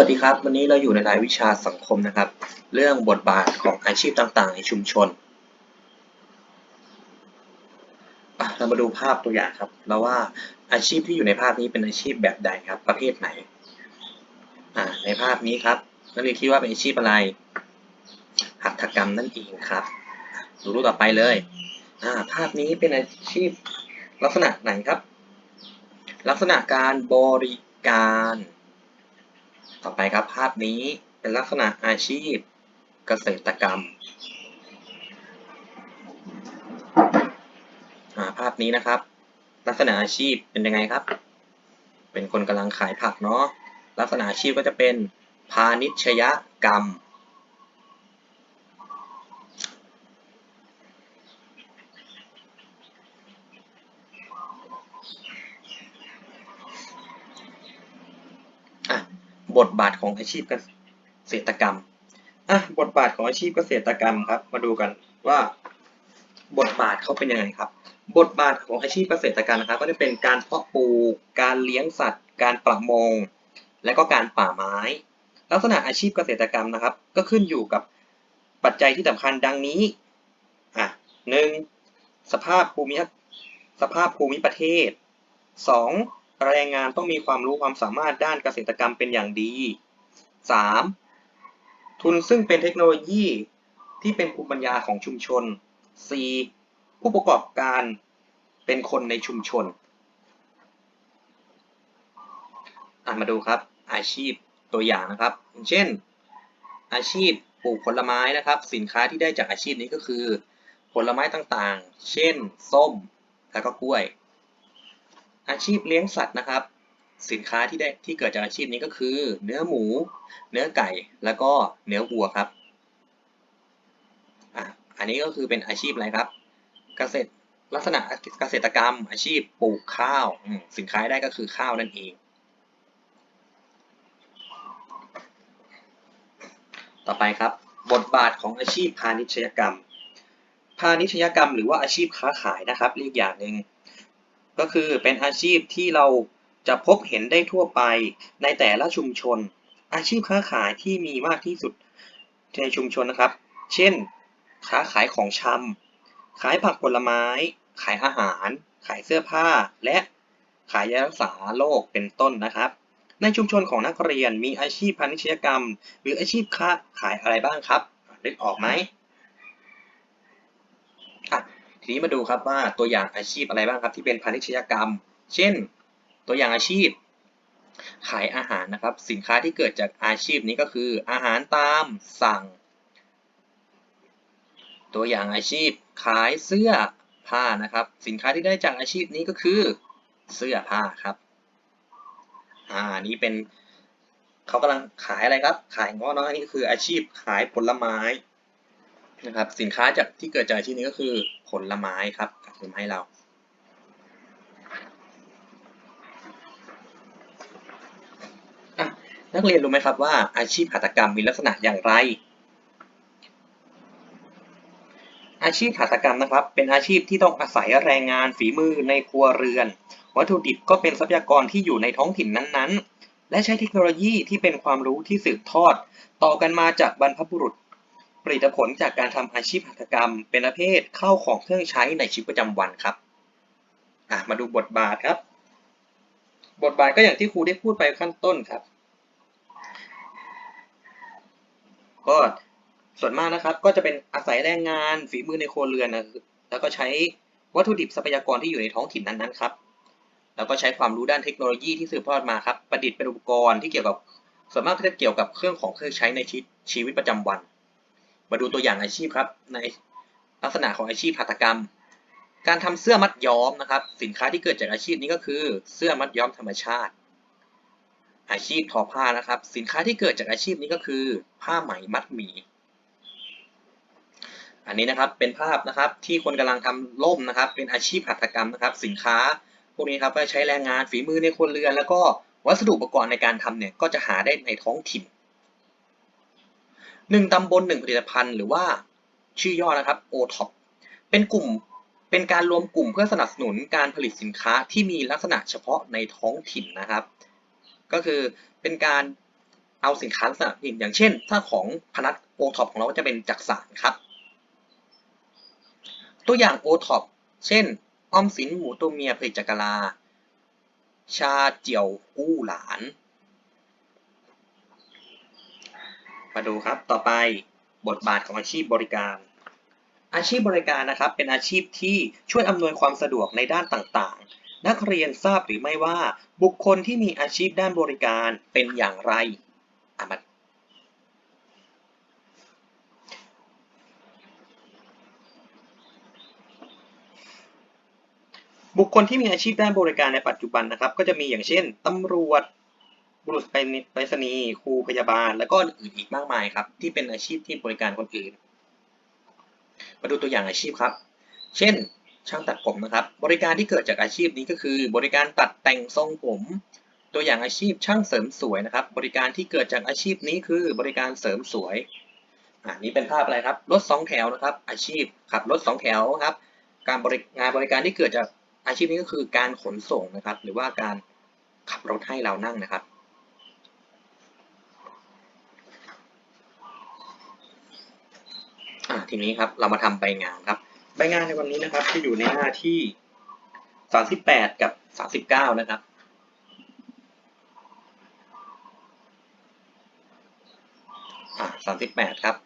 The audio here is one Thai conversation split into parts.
วัสดีครับ วันนี้เราอยู่ในรายวิชาสังคมนะครับ เรื่องบทบาทของอาชีพต่างๆ ในชุมชน เรามาดูภาพตัวอย่างครับแล้วว่าอาชีพที่อยู่ในภาพนี้เป็นอาชีพแบบใดครับ ประเภทไหน ในภาพนี้ครับนักเรียนคิดว่าเป็นอาชีพอะไร หัตถกรรมนั่นเองครับ ดูรูปต่อไปเลยภาพนี้เป็นอาชีพลักษณะไหนครับ ลักษณะการบริการ ต่อไปครับภาพนี้เป็นลักษณะอาชีพเกษตรกรรมาภาพนี้นะครับ ลักษณะอาชีพเป็นยังไงครับ เป็นคนกำลังขายผักเนาะลักษณะอาชีพก็จะเป็นพาณิชยกรรม อะ บทบาทของอาชีพเกษตรกรรมอะบทบาทของอาชีพเกษตรกรรมครับ มาดูกันว่าบทบาทเขาเป็นยังไงครับ บทบาทของอาชีพเกษตรกรรมนะครับ ก็จะเป็นการเพาะปลูก การเลี้ยงสัตว์ การประมง และก็การป่าไม้ ลักษณะอาชีพเกษตรกรรมนะครับ ก็ขึ้นอยู่กับปัจจัยที่สำคัญดังนี้อะหนึ่งสภาพภูมิสภาพภูมิประเทศสอง แรงงานต้องมีความรู้ความสามารถด้านเกษตรกรรมเป็นอย่างดี 3. ทุนซึ่งเป็นเทคโนโลยีที่เป็นภูมิปัญญาของชุมชน 4. ผู้ประกอบการเป็นคนในชุมชนมาดูครับ อาชีพตัวอย่างนะครับ เช่น อาชีพปลูกผลไม้นะครับ สินค้าที่ได้จากอาชีพนี้ก็คือ ผลไม้ต่างๆ เช่น ส้มแล้วก็กล้วย อาชีพเลี้ยงสัตว์นะครับ สินค้าที่ได้ที่เกิดจากอาชีพนี้ก็คือ เนื้อหมู เนื้อไก่แล้วก็เนื้อวัวครับอะอันนี้ก็คือเป็นอาชีพอะไรครับเกษตรลักษณะเกษตรกรรม อาชีพปลูกข้าวสินค้าได้ก็คือข้าวนั่นเองต่อไปครับ บทบาทของอาชีพพาณิชยกรรม พาณิชยกรรมหรือว่าอาชีพค้าขายนะครับเรียกอย่างหนึ่ง ก็คือเป็นอาชีพที่เราจะพบเห็นได้ทั่วไปในแต่ละชุมชน อาชีพค้าขายที่มีมากที่สุดในชุมชนนะครับ เช่น ค้าขายของชำขายผักผลไม้ ขายอาหาร ขายเสื้อผ้า และขายยารักษาโรคเป็นต้นนะครับ ในชุมชนของนักเรียนมีอาชีพพาณิชยกรรม หรืออาชีพค้าขายอะไรบ้างครับนึกออกไหม ทีนี้มาดูครับว่าตัวอย่างอาชีพอะไรบ้างครับที่เป็นพาณิชยกรรม เช่น ตัวอย่างอาชีพ ขายอาหารนะครับ สินค้าที่เกิดจากอาชีพนี้ก็คืออาหารตามสั่ง ตัวอย่างอาชีพ ขายเสื้อผ้านะครับ สินค้าที่ได้จากอาชีพนี้ก็คือ เสื้อผ้าครับอ่านี้เป็นเขากำลังขายอะไรครับ ขายง้อน้อยอันนี้ก็คืออาชีพขายผลไม้ นะครับ สินค้าจากที่เกิดจากอาชีพนี้ก็คือผลไม้ครับผลไม้เรา นักเรียนรู้ไหมครับว่าอาชีพหัตถกรรมมีลักษณะอย่างไร อาชีพหัตถกรรมนะครับ เป็นอาชีพที่ต้องอาศัยแรงงานฝีมือในครัวเรือน วัตถุดิบก็เป็นทรัพยากรที่อยู่ในท้องถิ่นนั้นๆ และใช้เทคโนโลยีที่เป็นความรู้ที่สืบทอด ต่อกันมาจากบรรพบุรุษ ผลิตผลจากการทำอาชีพหัตถกรรม เป็นประเภทเข้าของเครื่องใช้ในชีวิตประจำวันครับมาดูบทบาทครับ บทบาทก็อย่างที่ครูได้พูดไปขั้นต้นครับ ก็ส่วนมากนะครับก็จะเป็นอาศัยแรงงานฝีมือในครัวเรือนนะแล้วก็ใช้วัตถุดิบทรัพยากรที่อยู่ในท้องถิ่นนั้นๆครับ แล้วก็ใช้ความรู้ด้านเทคโนโลยีที่สืบทอดมาครับ ประดิษฐ์เป็นอุปกรณ์ที่เกี่ยวกับ ส่วนมากก็จะเกี่ยวกับเครื่องของเครื่องใช้ในชีวิตชีวิตประจำวัน มาดูตัวอย่างอาชีพครับในลักษณะของอาชีพหัตถกรรม การทำเสื้อมัดย้อมนะครับ สินค้าที่เกิดจากอาชีพนี้ก็คือ เสื้อมัดย้อมธรรมชาติ อาชีพทอผ้านะครับ สินค้าที่เกิดจากอาชีพนี้ก็คือ ผ้าไหมมัดหมี่อันนี้นะครับเป็นภาพนะครับที่คนกำลังทำล่มนะครับ เป็นอาชีพหัตถกรรมนะครับ สินค้าพวกนี้ครับก็ใช้แรงงานฝีมือในครัวเรือน แล้วก็วัสดุอุปกรณ์ในการทำเนี่ยก็จะหาได้ในท้องถิ่น หนึ่งตำบลหนึ่งผลิตภัณฑ์หรือว่าชื่อย่อนะครับ OTOP เป็นกลุ่มเป็นการรวมกลุ่มเพื่อสนับสนุนการผลิตสินค้าที่มีลักษณะเฉพาะในท้องถิ่นนะครับ ก็คือเป็นการเอาสินค้าลักษณะอื่นอย่างเช่น ถ้าของพนักโอท็อปของเราก็จะเป็นจักสารครับ ตัวอย่างโอท็อปเช่นอ้อมสินหมูตัวเมียผลิตจากกะลาชาเจียวกู้หลาน มาดูครับ ต่อไปบทบาทของอาชีพบริการ อาชีพบริการนะครับ เป็นอาชีพที่ช่วยอำนวยความสะดวกในด้านต่างๆ นักเรียนทราบหรือไม่ว่าบุคคลที่มีอาชีพด้านบริการเป็นอย่างไรอะมาบุคคลที่มีอาชีพด้านบริการในปัจจุบันนะครับ ก็จะมีอย่างเช่นตำรวจ บุรุษไปรษณีย์ครูพยาบาล และก็อื่นอีกมากมายครับ ที่เป็นอาชีพที่บริการคนอื่น มาดูตัวอย่างอาชีพครับ เช่น ช่างตัดผมนะครับ บริการที่เกิดจากอาชีพนี้ก็คือ บริการตัดแต่งทรงผม ตัวอย่างอาชีพช่างเสริมสวยนะครับ บริการที่เกิดจากอาชีพนี้คือบริการเสริมสวยอ่านี้เป็นภาพอะไรครับรถสองแถวนะครับ อาชีพขับรถสองแถวครับ การบริงานบริการที่เกิดจากอาชีพนี้ก็คือการขนส่งนะครับ หรือว่าการขับรถให้เรานั่งนะครับ อ่า ทีนี้ครับเรามาทำใบงานครับ ใบงานในวันนี้นะครับ จะอยู่ในหน้าที่38กับ39นะครับ อ่า38ครับ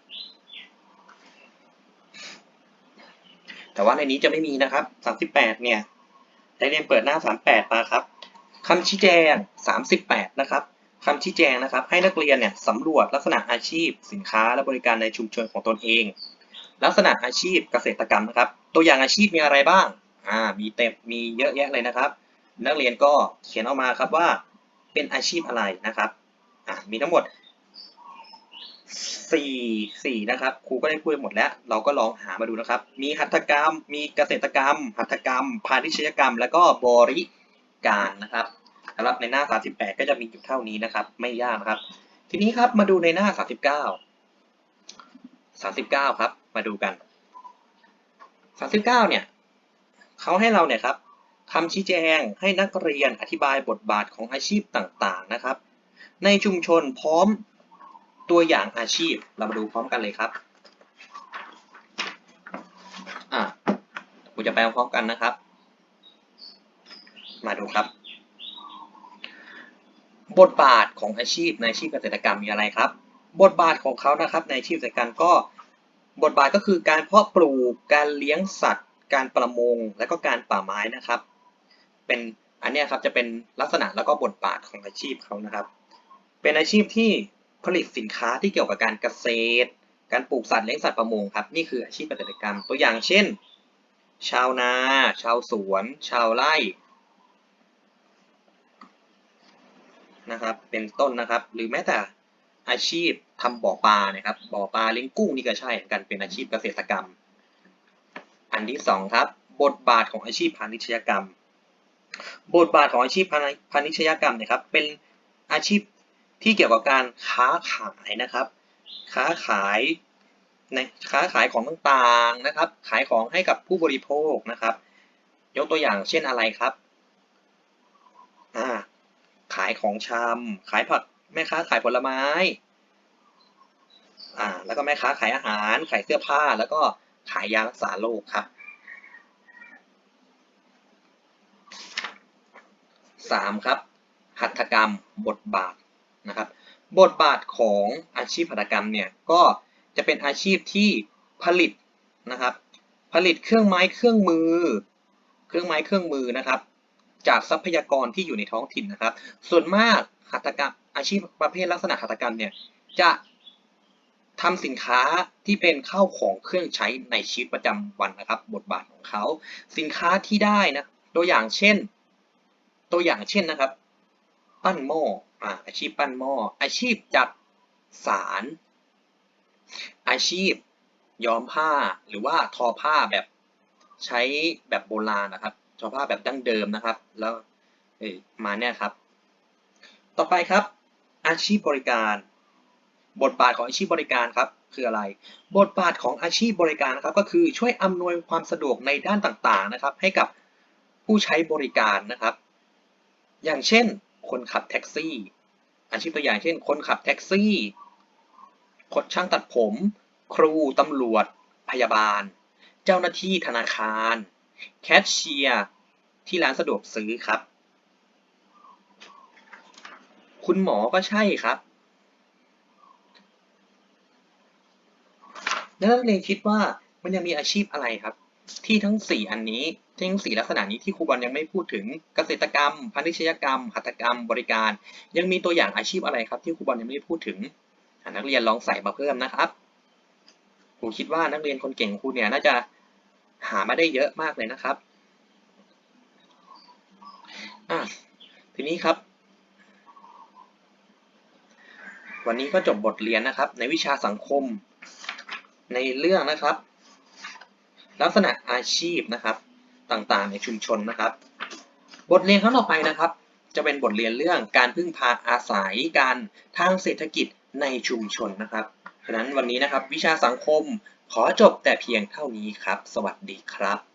แต่ว่าในนี้จะไม่มีนะครับ38เนี่ยได้เรียนเปิดหน้า38มาครับคำชี้แจง 38 นะครับคำชี้แจงนะครับ ให้นักเรียนเนี่ยสำรวจลักษณะอาชีพ สินค้าและบริการในชุมชนของตนเอง ลักษณะอาชีพเกษตรกรรมนะครับ ตัวอย่างอาชีพมีอะไรบ้างอ่ามีเต็มมีเยอะแยะเลยนะครับ นักเรียนก็เขียนออกมาครับว่าเป็นอาชีพอะไรนะครับอ่ามีทั้งหมดสี่สี่นะครับครูก็ได้พูดหมดแล้ว เราก็ลองหามาดูนะครับ มีหัตถกรรม มีเกษตรกรรม หัตถกรรม พาณิชยกรรม แล้วก็บริการนะครับสำหรับในหน้า 38 ก็จะมีอยู่เท่านี้นะครับ ไม่ยากนะครับ ทีนี้ครับมาดูในหน้า 39 39 ครับ มาดูกัน 39 เนี่ยเขาให้เราเนี่ยครับคำชี้แจงให้นักเรียนอธิบายบทบาทของอาชีพต่างๆนะครับ ในชุมชนพร้อมตัวอย่างอาชีพ เรามาดูพร้อมกันเลยครับอะผมจะแปลพร้อมกันนะครับ มาดูครับ บทบาทของอาชีพในอาชีพเกษตรกรรมมีอะไรครับ บทบาทของเขานะครับในอาชีพเกษตรกรรมก็บทบาทก็คือการเพาะปลูกการเลี้ยงสัตว์ การประมง และก็การป่าไม้นะครับ เป็นอันนี้ครับจะเป็นลักษณะแล้วก็บทบาทของอาชีพเขานะครับ เป็นอาชีพที่ผลิตสินค้าที่เกี่ยวกับการเกษตร การปลูกสัตว์เลี้ยงสัตว์ประมงครับนี่คืออาชีพเกษตรกรรม ตัวอย่างเช่น ชาวนา ชาวสวน ชาวไร่นะครับ เป็นต้นนะครับ หรือแม้แต่ อาชีพทำบ่อปลานะครับ บ่อปลาเลี้ยงกุ้งนี่ก็ใช่เหมือนกันเป็นอาชีพเกษตรกรรม อันที่สองครับบทบาทของอาชีพพาณิชยกรรม บทบาทของอาชีพพาณิชยกรรมเนี่ยครับ เป็นอาชีพที่เกี่ยวกับการค้าขายนะครับ ค้าขายในค้าขายของต่างๆนะครับ ขายของให้กับผู้บริโภคนะครับ ยกตัวอย่างเช่นอะไรครับอ่าขายของชำขายผัก แม่ค้าขายผลไม้อ่าแล้วก็แม่ค้าขายอาหาร ขายเสื้อผ้า แล้วก็ขายยารักษาโรคครับสามครับหัตถกรรมบทบาทนะครับ บทบาทของอาชีพหัตถกรรมเนี่ยก็จะเป็นอาชีพที่ผลิตนะครับ ผลิตเครื่องไม้เครื่องมือ เครื่องไม้เครื่องมือนะครับ จากทรัพยากรที่อยู่ในท้องถิ่นนะครับ ส่วนมาก หัตถกรรมอาชีพประเภทลักษณะหัตถกรรมเนี่ยจะทำสินค้าที่เป็นข้าวของเครื่องใช้ในชีวิตประจำวันนะครับ บทบาทของเขา สินค้าที่ได้นะตัวอย่างเช่น ตัวอย่างเช่นนะครับ ปั้นหม้ออ่าอาชีพปั้นหม้ออาชีพจักสารอาชีพย้อมผ้าหรือว่าทอผ้าแบบใช้แบบโบราณนะครับ ทอผ้าแบบดั้งเดิมนะครับ แล้วมาเนี่ยครับ ต่อไปครับ อาชีพบริการ บทบาทของอาชีพบริการครับคืออะไร บทบาทของอาชีพบริการครับก็คือช่วยอำนวยความสะดวกในด้านต่างๆนะครับ ให้กับผู้ใช้บริการนะครับ อย่างเช่น คนขับแท็กซี่ อาชีพตัวอย่างเช่น คนขับแท็กซี่คนช่างตัดผม ครูตำรวจ พยาบาล เจ้าหน้าที่ธนาคาร แคชเชียร์ ที่ร้านสะดวกซื้อครับ คุณหมอก็ใช่ครับ แล้วนักเรียนคิดว่ามันยังมีอาชีพอะไรครับ ที่ทั้ง 4 อันนี้ทั้ง 4 ลักษณะนี้ที่ครูบอลยังไม่พูดถึงเกษตรกรรมพาณิชยกรรมหัตถกรรม บริการ ยังมีตัวอย่างอาชีพอะไรครับ ที่ครูบอลยังไม่ได้พูดถึงนักเรียนลองใส่มาเพิ่มนะครับครูคิดว่านักเรียนคนเก่งของครูเนี่ยน่าจะหามาได้เยอะมากเลยนะครับอะทีนี้ครับ วันนี้ก็จบบทเรียนนะครับ ในวิชาสังคม ในเรื่องนะครับ ลักษณะอาชีพนะครับ ต่างๆ ในชุมชนนะครับ บทเรียนครั้งต่อไปนะครับ จะเป็นบทเรียนเรื่องการพึ่งพาอาศัยการทางเศรษฐกิจในชุมชนนะครับฉะนั้นวันนี้นะครับ วิชาสังคมขอจบแต่เพียงเท่านี้ครับ สวัสดีครับ